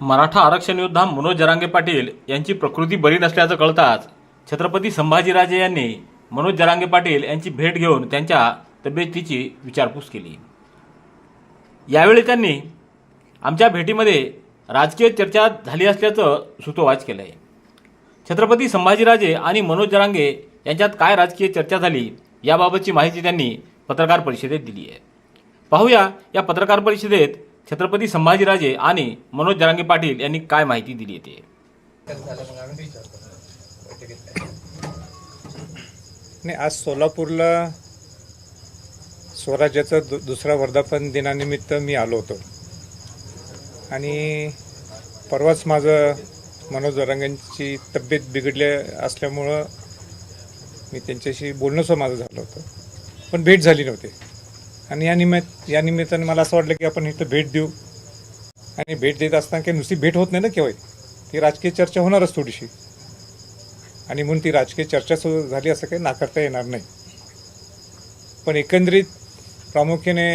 मराठा आरक्षण योद्धा मनोज जरांगे पाटील यांची प्रकृती बरी नसल्याचं कळताच छत्रपती संभाजीराजे यांनी मनोज जरांगे पाटील यांची भेट घेऊन त्यांच्या तब्येतीची विचारपूस केली. यावेळी त्यांनी आमच्या भेटीमध्ये राजकीय चर्चा झाली असल्याचं सुतोवाच केलं आहे छत्रपती संभाजीराजे आणि मनोज जरांगे यांच्यात काय राजकीय चर्चा झाली याबाबतची माहिती त्यांनी पत्रकार परिषदेत दिली आहे पाहूया या पत्रकार परिषदेत छत्रपती संभाजीराजे आणि मनोज जरांगे पाटील यांनी काय माहिती दिली आहे ते? नाही आज सोलापूरला स्वराज्याचा दु दुसरा वर्धापन दिनानिमित्त मी आलो होतो. आणि परवाच माझं मनोज वरांगांची तब्येत बिघडली असल्यामुळं मी त्यांच्याशी बोलणंसं माझं झालं होतं. पण भेट झाली नव्हती. आणि या निमित्त या निमित्ताने मला असं वाटलं की आपण इथं भेट देऊ. आणि भेट देत असताना काही नुसती भेट होत नाही ना केव्हा ती राजकीय चर्चा होणारच थोडीशी. आणि म्हणून ती राजकीय चर्चा सुरू झाली असं काही नाकारता येणार नाही. पण एकंदरीत प्रामुख्याने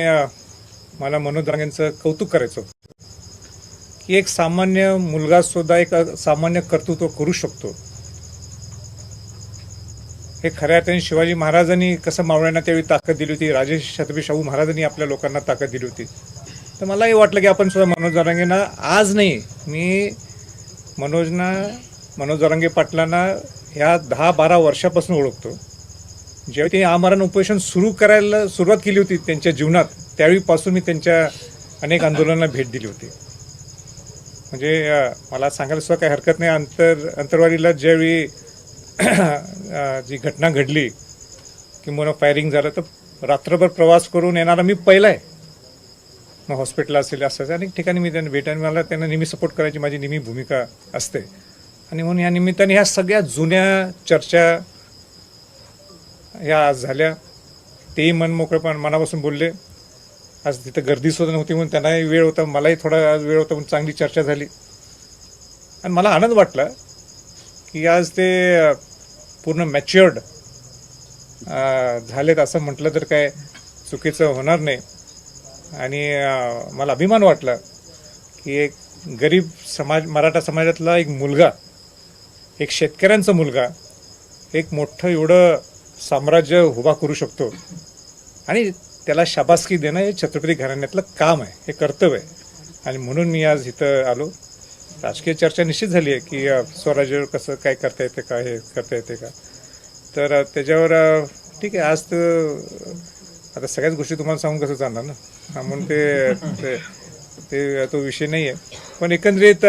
मला मनोज रांगेंचं कौतुक करायचं की एक सामान्य मुलगासुद्धा एक सामान्य कर्तृत्व करू शकतो. हे खऱ्या अर्थाने शिवाजी महाराजांनी कसं मावळ्यांना त्यावेळी ताकद दिली होती राजे छत्रपती शाहू महाराजांनी आपल्या लोकांना ताकद दिली होती. तर मलाही वाटलं की आपण सुद्धा मनोज जरांगेंना आज नाही मी मनोजना मनोज जरांगे पाटलांना ह्या दहा बारा वर्षापासून ओळखतो. ज्यावेळी त्यांनी आमरण उपोषण सुरू करायला सुरुवात केली होती त्यांच्या जीवनात त्यावेळीपासून मी त्यांच्या अनेक आंदोलनांना भेट दिली होती. म्हणजे मला सांगायला सुद्धा काही हरकत नाही. अंतर अंतरवारीला ज्यावेळी जी घटना घडली किंवा फायरिंग झालं तर रात्रभर प्रवास करून येणारा मी पहिला आहे. मग हॉस्पिटल असेल असं अनेक ठिकाणी मी त्यांना भेट मला त्यांना नेहमी सपोर्ट करायची माझी नेहमी भूमिका असते. आणि म्हणून या निमित्ताने ह्या सगळ्या जुन्या चर्चा ह्या आज झाल्या. तेही मन मोकळेपण मनापासून बोलले. आज तिथं गर्दी सुद्धा नव्हती म्हणून त्यांनाही वेळ होता मलाही थोडा आज वेळ होता म्हणून चांगली चर्चा झाली. आणि मला आनंद वाटला की आज ते पूर्ण मॅच्युअर्ड झालेत असं म्हटलं तर काय चुकीचं होणार नाही. आणि मला अभिमान वाटला की एक गरीब समाज मराठा समाजातला एक मुलगा एक शेतकऱ्यांचा मुलगा एक मोठं एवढं साम्राज्य उभा करू शकतो. आणि त्याला शाबासकी देणं हे छत्रपती घराण्यातलं काम आहे हे कर्तव्य आहे. आणि म्हणून मी आज इथं आलो. राजकीय चर्चा निश्चित झाली आहे की स्वराज्यावर कसं काय करता येते का हे करता येते का? तर त्याच्यावर ठीक आहे आज तर आता सगळ्याच गोष्टी तुम्हाला सांगून कसं चालणार ना? म्हणून ते ते- तो विषय नाही आहे. पण एकंदरीत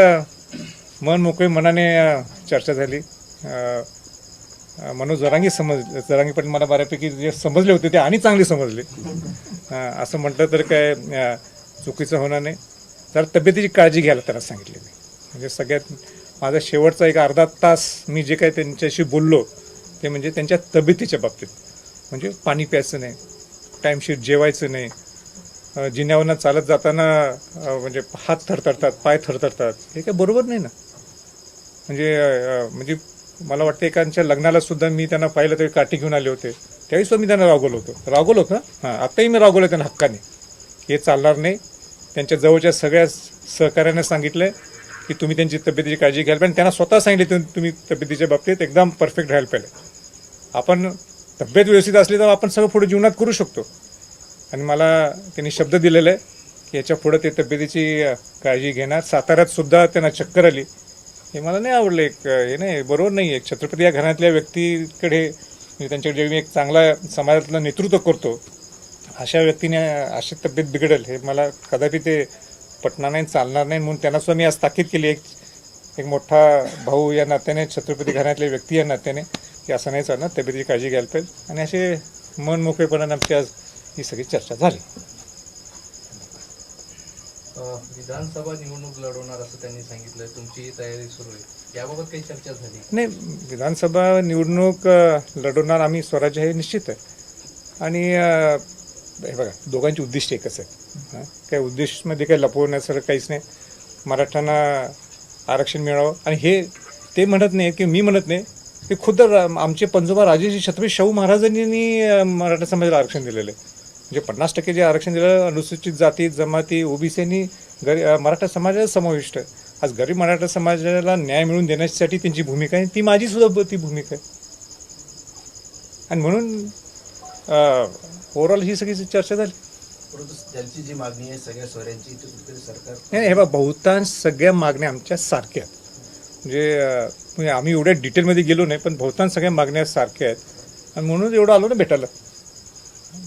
मन मोकळे मनाने चर्चा झाली. अ, मनोज जरांगी समज जरांगी पण मला बऱ्यापैकी जे समजले होते ते आणि चांगले समजले. असं म्हटलं तर काय चुकीचं होणार नाही. जरा तब्येतीची काळजी घ्यायला त्याला सांगितले मी म्हणजे सगळ्यात माझा शेवटचा एक अर्धा तास मी जे काही त्यांच्याशी बोललो ते म्हणजे त्यांच्या तब्येतीच्या बाबतीत. म्हणजे पाणी प्यायचं नाही टाईमशीर जेवायचं नाही जिन्यावरनं चालत जाताना म्हणजे हात थरथरतात पाय थरथरतात हे काय बरोबर नाही ना. म्हणजे म्हणजे मला वाटतं एकांच्या लग्नाला सुद्धा मी त्यांना पाहिलं तरी काठी घेऊन आले होते. त्यावेळी सुद्धा मी त्यांना रागवलं होतो. रागवलं होतं? हां आत्ताही मी रागवलं त्यांना हक्काने. हे चालणार नाही. त्यांच्या जवळच्या सगळ्या सहकाऱ्यांना सांगितलं की तुम्ही त्यांची तब्येतीची काळजी घ्यायला पाहिजे. त्यांना स्वतः सांगितले तुम्ही- तुम्ही तब्येतीच्या बाबतीत एकदम परफेक्ट राहायला पाहिजे. आपण तब्येत व्यवस्थित असली तर आपण सगळं पुढे जीवनात करू शकतो. आणि मला त्यांनी शब्द दिलेला आहे की याच्या पुढं ते तब्येतीची काळजी घेणार साताऱ्यात सुद्धा त्यांना चक्कर आली. हे मला नाही आवडलं. एक हे नाही बरोबर नाही एक छत्रपती या घरातल्या व्यक्तीकडे म्हणजे त्यांच्याकडे जे मी एक चांगला समाजातलं नेतृत्व करतो. अशा व्यक्तीने अशी तब्येत बिघडेल हे मला कदापि ते पटणार नाही चालणार नाही म्हणून त्यांना सुद्धा मी आज ताकीद केली. एक एक मोठा भाऊ या नात्याने छत्रपती घरातले व्यक्ती या नात्याने की असं नाही चालणार तब्येतीची काळजी घ्यायला पाहिजे. आणि असे मन मोकळेपणाने आमची आज ही सगळी चर्चा झाली. विधानसभा निवडणूक लढवणार असं त्यांनी सांगितलं तुमची तयारी सुरू आहे. याबाबत काही चर्चा झाली? नाही विधानसभा निवडणूक लढवणार आम्ही स्वराज्य हे निश्चित आहे. आणि हे बघा दोघांची उद्दिष्ट एकच आहे. हं? काही उद्देशमध्ये काही लपवण्यासारखं काहीच नाही. मराठ्यांना आरक्षण मिळावं. आणि हे ते म्हणत नाही की मी म्हणत नाही ते खुद्द रा- आमचे पंजोबा राजेजी छत्रपती शाहू महाराजांनी मराठा समाजाला आरक्षण दिलेलं आहे. म्हणजे पन्नास टक्के जे आरक्षण दिलं अनुसूचित जाती जमाती ओबीसीनी गरी मराठा समाजाला समाविष्ट आहे. आज गरीब मराठा समाजाला न्याय मिळवून देण्यासाठी त्यांची भूमिका आहे ती माझीसुद्धा ती भूमिका आहे. आणि म्हणून ओव्हरऑल ही सगळी चर्चा झाली. परंतु त्यांची जी मागणी आहे सगळ्या ती कुठेतरी सरकार नाही हे बघा बहुतांश सगळ्या मागण्या आमच्या सारख्या आहेत. म्हणजे अं, म्हणजे आम्ही एवढ्या डिटेलमध्ये गेलो नाही पण बहुतांश सगळ्या मागण्या सारख्या आहेत. आणि म्हणून एवढं आलो ना भेटायला.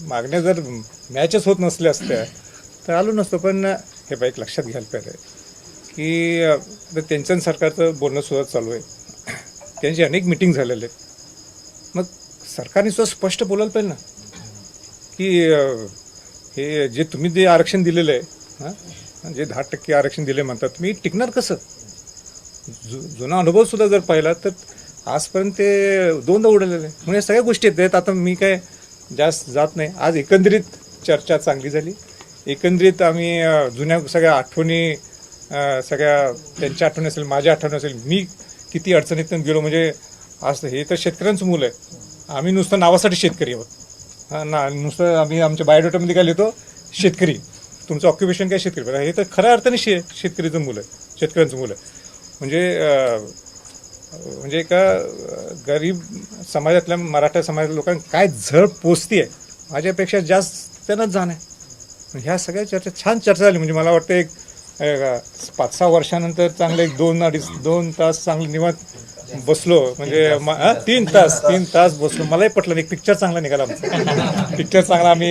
मागण्या जर मॅचच होत नसल्या असत्या तर आलो नसतो. पण हे बाईक एक लक्षात घ्यायला पाहिजे की अं, आता त्यांचं आणि सरकारचं बोलणंसुद्धा चालू आहे. त्यांची अनेक मिटिंग झालेले आहेत. मग सरकारने सुद्धा स्पष्ट बोलायला पाहिजे ना की अं, हे जे तुम्ही जे आरक्षण दिलेलं आहे हां? जे दहा टक्के आरक्षण दिले म्हणतात तुम्ही टिकणार कसं? जु जुना अनुभवसुद्धा जर पाहिला तर आजपर्यंत ते दोनदा उडलेले. आहे म्हणजे सगळ्या गोष्टी आहेत आता मी काय जास्त जात नाही. आज एकंदरीत चर्चा चांगली झाली. एकंदरीत आम्ही जुन्या सगळ्या आठवणी सगळ्या त्यांच्या आठवणी असेल माझ्या आठवणी असेल मी किती अडचणीतून गेलो. म्हणजे आज हे तर शेतकऱ्यांचं मुलं आहे. आम्ही नुसतं नावासाठी शेतकरी आहोत. हां ना नुसतं आम्ही आमच्या बायोडेटामध्ये काय लिहितो? शेतकरी. तुमचं ऑक्युपेशन काय शेतकरी? बरं हे तर खऱ्या अर्थाने शे शेतकरीचं मुलं आहे शेतकऱ्यांचं मुलं. म्हणजे म्हणजे एका गरीब समाजातल्या मराठा समाजातल्या लोकांना काय झळ पोचती आहे माझ्यापेक्षा जास्त त्यांनाच जाण आहे. ह्या सगळ्या चर्चा छान चर्चा झाली. म्हणजे मला वाटतं एक, पाच सहा वर्षानंतर चांगलं एक दोन अडीच दोन तास चांगलं निवांत बसलो. म्हणजे हा, तीन तास तीन तास बसलो. मलाही पटलं एक पिक्चर चांगला निघाला पिक्चर चांगला आम्ही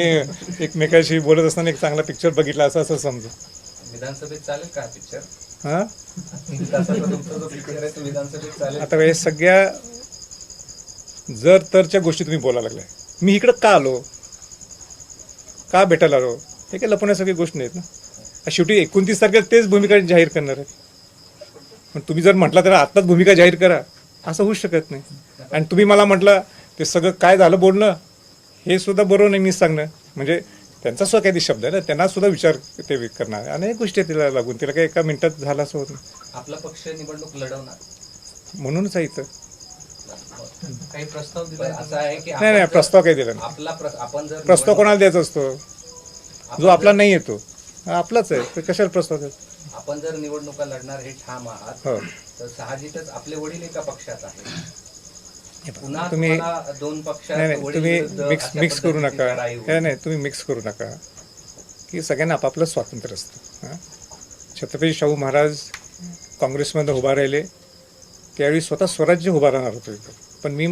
एकमेकाशी बोलत असताना एक चांगला पिक्चर बघितला असं असं समजू विधानसभेत चालेल का पिक्चर हां? आता हे सगळ्या जर तरच्या गोष्टी तुम्ही बोलायला लागलाय. मी इकडं का आलो? का भेटायला आलो? हे काही लपवण्यासारखी गोष्ट नाहीत ना. शेवटी एकोणतीस तारखेला तेच भूमिका जाहीर करणार आहेत. पण तुम्ही जर म्हटलं तर आत्ताच भूमिका जाहीर करा. असं होऊच शकत नाही. आणि तुम्ही मला म्हटलं ते सगळं काय झालं बोलणं हे सुद्धा बरोबर नाही मी सांगणं म्हणजे त्यांचा सुद्धा काही शब्द आहे ना त्यांना सुद्धा विचार ते करणार अनेक गोष्टी आहेत तिला लागून. तिला काही एका मिनिटात झालं असं होत नाही. आपला पक्ष निवडणूक लढवणार. म्हणूनच आहे इथं. काही प्रस्ताव दिला असं आहे की नाही नाही प्रस्ताव काही दिला नाही. आपला आपण जर प्रस्ताव कोणाला द्यायचा असतो? जो आपला नाही येतो. आपलाच आहे. तर कशाला प्रस्ताव आपण जर निवडणुका लढणार हे ठाम आहात हो. तर साहजिकच आपले वडील एका पक्षात आहेत. पुन्हा तुम्ही तुम्हाला दोन पक्षात नाही नाही वडील तुम्ही विरुद्ध मिक्स अशा मिक्स करू पद्धतीची नका. लढाई होईल. नाही नाही तुम्ही मिक्स करू नका. की सगळ्यांना आपापलं स्वातंत्र्य असतं. हां? छत्रपती शाहू महाराज काँग्रेसमध्ये उभा राहिले. त्यावेळी स्वतः स्वराज्य उभा राहणार होतो. इथं पण मी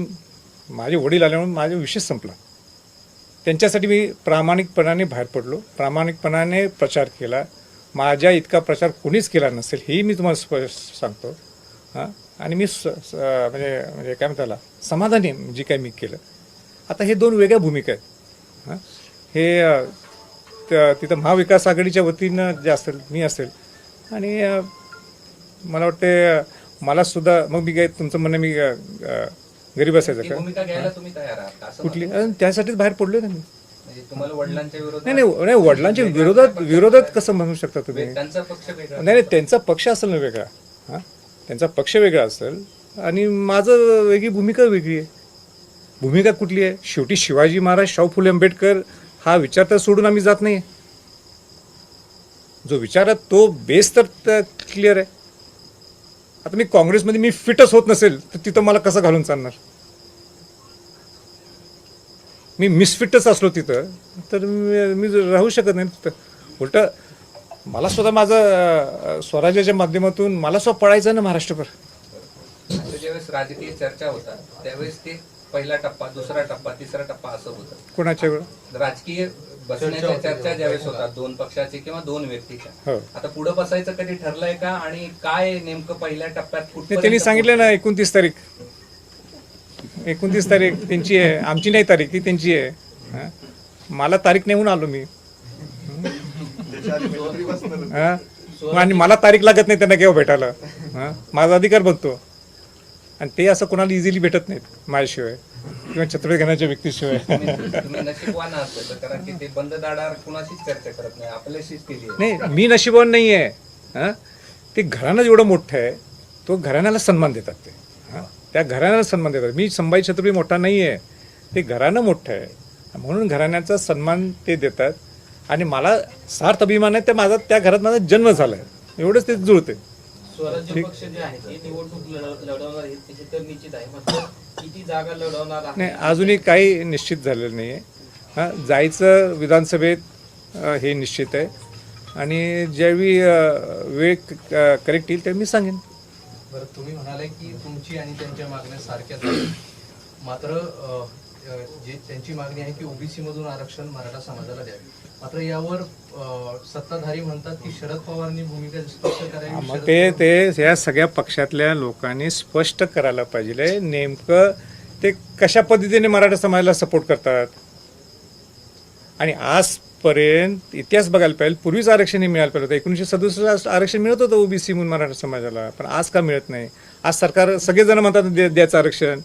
माझे वडील आल्यामुळे माझा विषय संपला. त्यांच्यासाठी मी प्रामाणिकपणाने बाहेर पडलो. प्रामाणिकपणाने प्रचार केला. माझ्या इतका प्रचार कोणीच केला नसेल हेही मी तुम्हाला स्पष्ट सांगतो. हां? आणि मी स म्हणजे म्हणजे काय म्हणता समाधानी जे काही मी केलं. आता हे दोन वेगळ्या भूमिका आहेत. हां? हे त- तिथं महाविकास आघाडीच्या वतीनं जे असेल मी असेल. आणि मला वाटते मलासुद्धा मग मी काय तुमचं म्हणणं मी अ, अ, गरीब असायचं ही का? भूमिका घ्यायला तुम्ही तयार आहात का? असं कुठली. आणि त्यासाठीच बाहेर पडलो ना मी. म्हणजे तुम्हाला वडिलांच्या विरोधात नाही नाही नाही वडिलांच्या विरोधात विरोधात कसं म्हणू शकता तुम्ही? नाही त्यांचा पक्ष वेगळा. नाही त्यांचा पक्ष असेल ना वेगळा. हां? त्यांचा पक्ष वेगळा असेल आणि माझं वेगळी भूमिका वेगळी आहे. भूमिका कुठली आहे? शेवटी शिवाजी महाराज शाहू फुले आंबेडकर हा विचार तर सोडून आम्ही जात नाही जो विचार आहे तो बेस तर क्लिअर आहे. आता मी काँग्रेसमध्ये मी फिटच होत नसेल तर तिथं मला कसं घालून चालणार? मी मिसफिटच असलो तिथं तर मी मी राहू शकत नाही तिथं. उलट मला सुद्धा माझं स्वराज्याच्या माध्यमातून मला सुद्धा पळायचं ना महाराष्ट्रभर. ज्यावेळेस राजकीय चर्चा होतात त्यावेळेस ते पहिला टप्पा दुसरा टप्पा तिसरा टप्पा असं होतं. कोणाच्या वेळ? राजकीय बसण्याच्या चर्चा ज्यावेळेस होतात दोन पक्षाचे किंवा दोन व्यक्तीच्या. हो. आता पुढे बसायचं कधी ठरलंय का आणि काय नेमकं पहिल्या टप्प्यात कुठपर्यंत त्यांनी सांगितलं ना एकोणतीस तारीख. एकोणतीस तारीख त्यांची आहे. आमची नाही तारीख ती त्यांची आहे. हं? मला तारीख नेऊन आलो मी. हं? आणि मला तारीख लागत नाही त्यांना केव्हा भेटायला. हं? माझा अधिकार बनतो. आणि ते असं कोणाला इझिली भेटत नाहीत माझ्याशिवाय. किंवा छत्रपती घराण्याच्या व्यक्तीशिवाय. नाही मी नशिबवान नाही आहे. हां? ते घराणं जेवढं मोठं आहे तो घराण्याला सन्मान देतात ते. हां? त्या घराण्याला सन्मान देतात. मी संभाजी छत्रपती मोठा नाही आहे ते घराणं मोठं आहे. म्हणून घराण्याचा सन्मान ते देतात. आणि मला सार्थ अभिमान आहे ते माझा त्या घरात माझा जन्म झाला आहे एवढंच ते जुळते स्वराज्य पक्ष जे आहे ते निवडणूक लढ- लढवणार त्याची तर निश्चित आहे. मात्र किती जागा लढवणार आहे? नाही अजूनही काही निश्चित झालेलं नाही आहे हां जायचं विधानसभेत अ, हे निश्चित आहे. आणि ज्यावेळी अ, वेळ करेक्ट येईल त्यावेळी मी सांगेन. बरं तुम्ही म्हणाले की तुमची आणि त्यांच्या मागण्या सारख्याच आहेत. मात्र अ, जे त्यांची मागणी आहे की ओबीसी मधून आरक्षण मराठा समाजाला द्यावे. मात्र यावर सत्ताधारी म्हणतात की शरद पवारांनी भूमिका स्पष्ट करावी. ते ते या सगळ्या पक्षातल्या लोकांनी स्पष्ट करायला पाहिजे. नेमकं ते कशा पद्धतीने मराठा समाजाला सपोर्ट करतात? आणि आजपर्यंत इतिहास बघायला पाहिजे पूर्वीच आरक्षण हे मिळायला पाहिजे होतं. एकोणीसशे सदुसष्ट आरक्षण मिळत होतं ओबीसी म्हणून मराठा समाजाला पण आज का मिळत नाही? आज सरकार सगळेजण म्हणतात द्यायचं आरक्षण.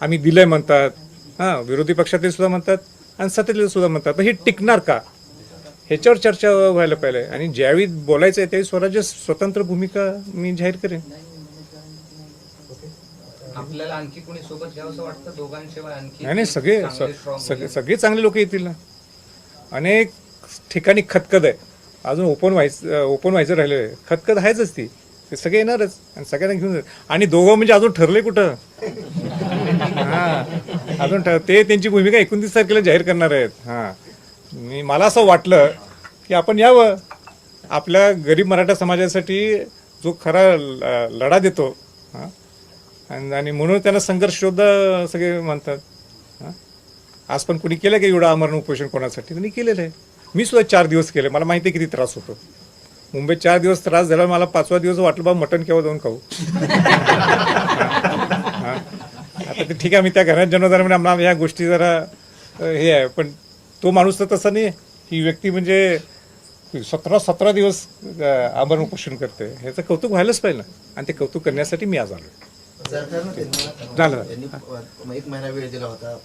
आम्ही दिलंय म्हणतात. हां विरोधी पक्षातले सुद्धा म्हणतात आणि सत्तेतले सुद्धा म्हणतात. पण हे टिकणार का? ह्याच्यावर चर्चा व्हायला पाहिजे आणि ज्यावेळी बोलायचं आहे त्यावेळी स्वराज्य स्वतंत्र भूमिका मी जाहीर करेन. आपल्याला आणखी कोणी सोबत घ्यावं वाटतं? दोघांशिवाय आणखी नाही सगळे सगळे चांगले लोक येतील ना. अनेक ठिकाणी खतखत आहे. अजून ओपन व्हायचं ओपन व्हायचं राहिलेलं आहे. खतखत आहेच ती. ते सगळे येणारच. आणि सगळ्यांना घेऊन आणि दोघं म्हणजे अजून ठरले कुठं? हां. अजून ठर ते त्यांची भूमिका एकोणतीस तारखेला जाहीर करणार आहेत. हां. मी मला असं वाटलं की आपण यावं. आपल्या गरीब मराठा समाजासाठी जो खरा लढा देतो. हां. आणि आणि म्हणून त्यांना संघर्ष शोधा सगळे म्हणतात. हां. आज पण कुणी केलं का एवढं आमरण उपोषण कोणासाठी? त्यांनी केलेलं आहे. मी सुद्धा चार दिवस केले. मला माहिती आहे किती त्रास होतो. मुंबईत चार दिवस त्रास झाला मला पाचवा दिवस वाटलं बा मटण केव्हा जाऊन खाऊ. आता ते ठीक आहे मी त्या घरात जन्म झाला म्हणजे आम्हाला ह्या गोष्टी जरा हे आहे. पण तो माणूस तर तसा नाही. ही व्यक्ती म्हणजे सतरा सतरा दिवस आमरण उपोषण करते. ह्याचं कौतुक व्हायलाच पाहिजे ना. आणि ते कौतुक करण्यासाठी मी आज आलो झालं. एक महिना वेळ दिला होता.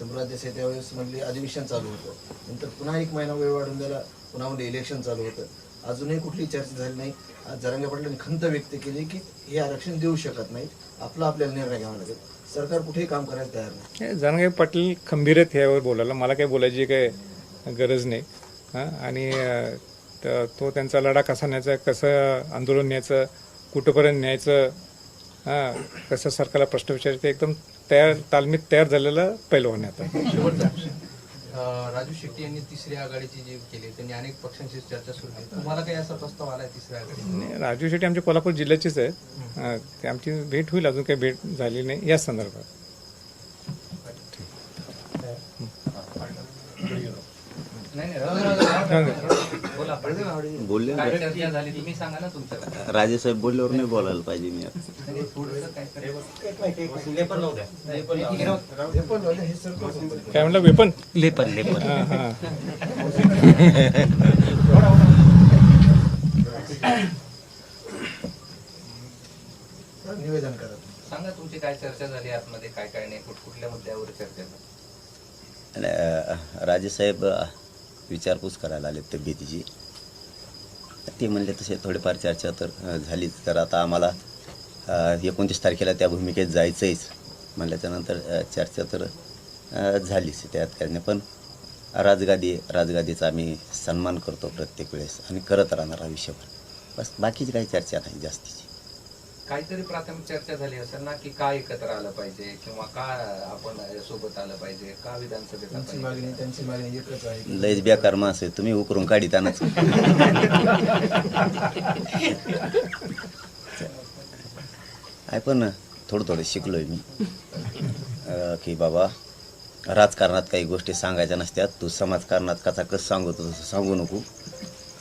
देसाई त्यावेळेस म्हणले अधिवेशन चालू होतं. नंतर पुन्हा एक महिना वेळ वाढून दिला पुन्हा म्हणजे इलेक्शन चालू होतं. अजूनही कुठली चर्चा झाली नाही. आज जरांगे पाटलांनी खंत व्यक्त केली की हे आरक्षण देऊ शकत नाही आपला आपल्याला निर्णय घ्यावा लागेल. सरकार कुठेही काम करायला तयार नाही. हे जानगाई पाटील खंबीर आहेत ह्यावर बोलायला. मला काही बोलायची काही गरज नाही. हां? आणि त- त्यांचा लढा कसा न्यायचा कसं आंदोलन न्यायचं कुठंपर्यंत न्यायचं हां? कसं सरकारला प्रश्न विचारायचे एकदम तयार तालमीत तयार झालेलं पैलवान आहे आता. राजू शेट्टी यांनी तिसरी आघाडीची जी केली त्यांनी अनेक पक्षांशी चर्चा सुरू केली. तुम्हाला काही असा प्रस्ताव आलाय तिसऱ्या आघाडी नाही, राजू शेट्टी आमच्या कोल्हापूर जिल्ह्याचेच आहेत. हां, ते आमची भेट होईल अजून काही भेट झाली नाही या संदर्भात. नाही बोला. बोलले काय चर्चा झाली तुम्ही सांगा ना तुमच्या राजेसाहेब बोलल्यावर नाही बोलायला पाहिजे मी आता. काय म्हणलं वेपन? लेपन लेपन हां हां. निवेदन करा. सांगा तुमची काय चर्चा झाली आतमध्ये काय काय नाही कुठ कुठल्या मुद्द्यावर चर्चा झाली? आणि, अं, राजेसाहेब अं, विचारपूस करायला आले तब्येतीची ते म्हणले तसे थोडेफार चर्चा तर झालीच तर आता आम्हाला एकोणतीस तारखेला त्या भूमिकेत जायचंच म्हणल्याच्यानंतर चर्चा तर झालीच त्यात काही पण राजगादी राजगादीचा आम्ही सन्मान करतो प्रत्येक वेळेस आणि करत राहणार आयुष्यभर. बस बाकीची काही चर्चा नाही जास्तीची. काहीतरी प्राथमिक चर्चा झाली असेल ना की का एकत्र आलं पाहिजे किंवा का आपण सोबत आलं पाहिजे का विधानसभेत त्यांची मागणी त्यांची मागणी एकच आहे. लयच बेकार माणसं आहे. तुम्ही उकरून काढितानाच आहे पण थोडं थोडं शिकलोय मी. अं, की बाबा राजकारणात काही गोष्टी सांगायच्या नसत्यात. तू समाजकारणात कसा कसं सांगतो तसं सांगू नको.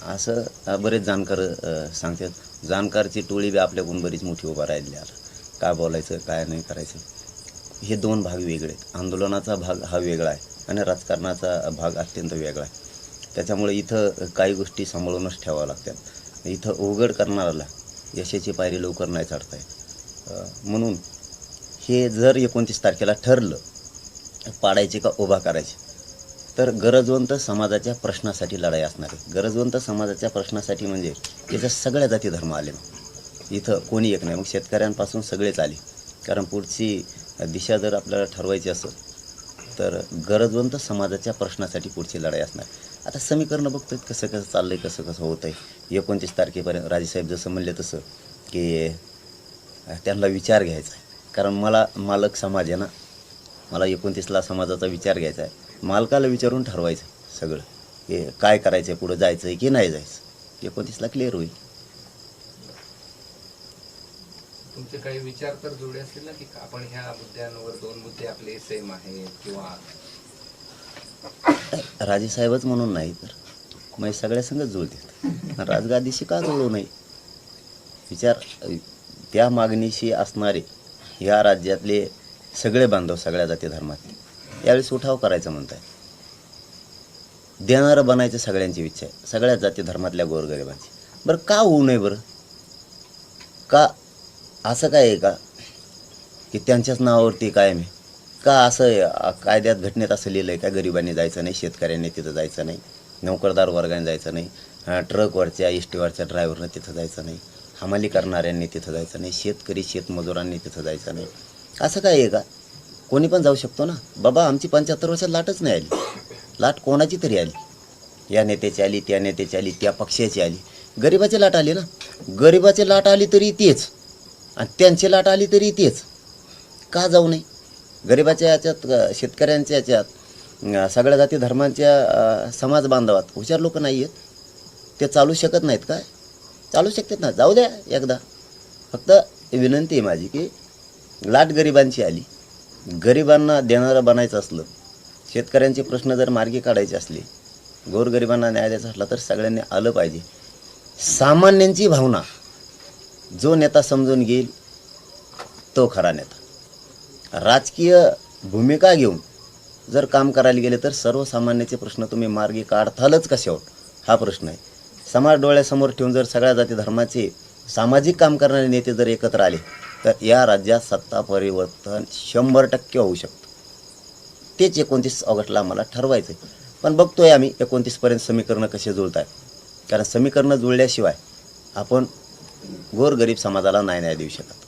असं अं, बरेच जाणकार अं, सांगतात. जाणकारची टोळी बी आपल्याकडून बरीच मोठी उभा राहिली आता काय बोलायचं काय नाही करायचं. हे दोन भाग वेगळे आहेत. आंदोलनाचा भाग हा वेगळा आहे आणि राजकारणाचा भाग अत्यंत वेगळा आहे. त्याच्यामुळे इथं काही गोष्टी सांभाळूनच ठेवाव्या लागतात. इथं उघड करणाऱ्याला यशाची पायरी लवकर नाही चढता येत. म्हणून हे जर एकोणतीस तारखेला ठरलं पाडायचे का उभा करायचे? तर गरजवंत समाजाच्या प्रश्नासाठी लढाई असणार आहे. गरजवंत समाजाच्या प्रश्नासाठी म्हणजे याच्यात सगळ्या जाती धर्म आले. मग इथं कोणी एक नाही. मग शेतकऱ्यांपासून सगळेच आले. कारण पुढची दिशा जर आपल्याला ठरवायची असेल तर गरजवंत समाजाच्या प्रश्नासाठी पुढची लढाई असणार आता समीकरणं बघतो कसं कसं चाललं आहे कसं कसं होत आहे एकोणतीस तारखेपर्यंत राजेसाहेब जसं म्हणले तसं की त्यांना विचार घ्यायचा आहे. कारण मला मालक समाज आहे ना. मला एकोणतीसला समाजाचा विचार घ्यायचा आहे. मालकाला विचारून ठरवायचं सगळं. की काय करायचं आहे पुढं जायचं आहे की नाही जायचं. एकोणतीसला क्लिअर होईल. तुमचे काही विचार तर जुळले असतील ना की आपण ह्या मुद्द्यांवर दोन मुद्दे आपले सेम आहेत किंवा राजेसाहेबच म्हणून नाही तर. मग सगळ्या संगत जुळते राजगादीशी का जुळू नाही विचार त्या मागणीशी असणारे या राज्यातले सगळे बांधव सगळ्या जाती धर्मातले. यावेळेस उठाव करायचं म्हणताय. देणारं बनायचं सगळ्यांची इच्छा आहे. सगळ्या जाती धर्मातल्या गोरगरिबांची. बरं का होऊ नये बरं? का असं काय आहे का? की त्यांच्याच नावावरती कायम आहे? का असं कायद्यात घटनेत असं लिहिलं आहे का गरिबांनी जायचं नाही शेतकऱ्यांनी तिथं जायचं नाही नोकरदार वर्गाने जायचं नाही ट्रकवरच्या एस टीवरच्या ड्रायव्हरनं तिथं जायचं नाही हमाली करणाऱ्यांनी तिथं जायचं नाही शेतकरी शेतमजुरांनी तिथं जायचं नाही? असं काय आहे का? कोणी पण जाऊ शकतो ना. बाबा आमची पंच्याहत्तर वर्षात लाटच नाही आली. लाट कोणाची तरी आली. या नेत्याची आली त्या नेत्याची आली त्या पक्षाची आली. गरिबाची लाट आली ना. गरिबाची लाट आली तरी तेच. आणि त्यांची लाट आली तरी तेच. का जाऊ नये? गरिबाच्या याच्यात शेतकऱ्यांच्या याच्यात सगळ्या जाती धर्मांच्या समाज बांधवात हुशार लोक नाही आहेत. ते चालू शकत नाहीत काय? चालू शकतात ना. जाऊ द्या एकदा. फक्त विनंती आहे माझी की लाट गरिबांची आली. गरिबांना देणारं बनायचं असलं शेतकऱ्यांचे प्रश्न जर मार्गी काढायचे असले गोरगरिबांना न्याय द्यायचा असला तर सगळ्यांनी आलं पाहिजे. सामान्यांची भावना जो नेता समजून घेईल तो खरा नेता. राजकीय भूमिका घेऊन जर काम करायला गेले तर सर्वसामान्याचे प्रश्न तुम्ही मार्गी काढतालच कशावर हा प्रश्न आहे. समाज डोळ्यासमोर ठेवून जर सगळ्या जाती धर्माचे सामाजिक काम करणारे नेते जर एकत्र आले तर या राज्यात सत्ता परिवर्तन शंभर टक्के होऊ शकतं. तेच एकोणतीस ऑगस्टला आम्हाला ठरवायचं आहे पण बघतोय आम्ही एकोणतीसपर्यंत समीकरणं कसे जुळत आहेत कारण समीकरणं जुळल्याशिवाय आपण गोरगरीब समाजाला नाही न्याय देऊ शकत.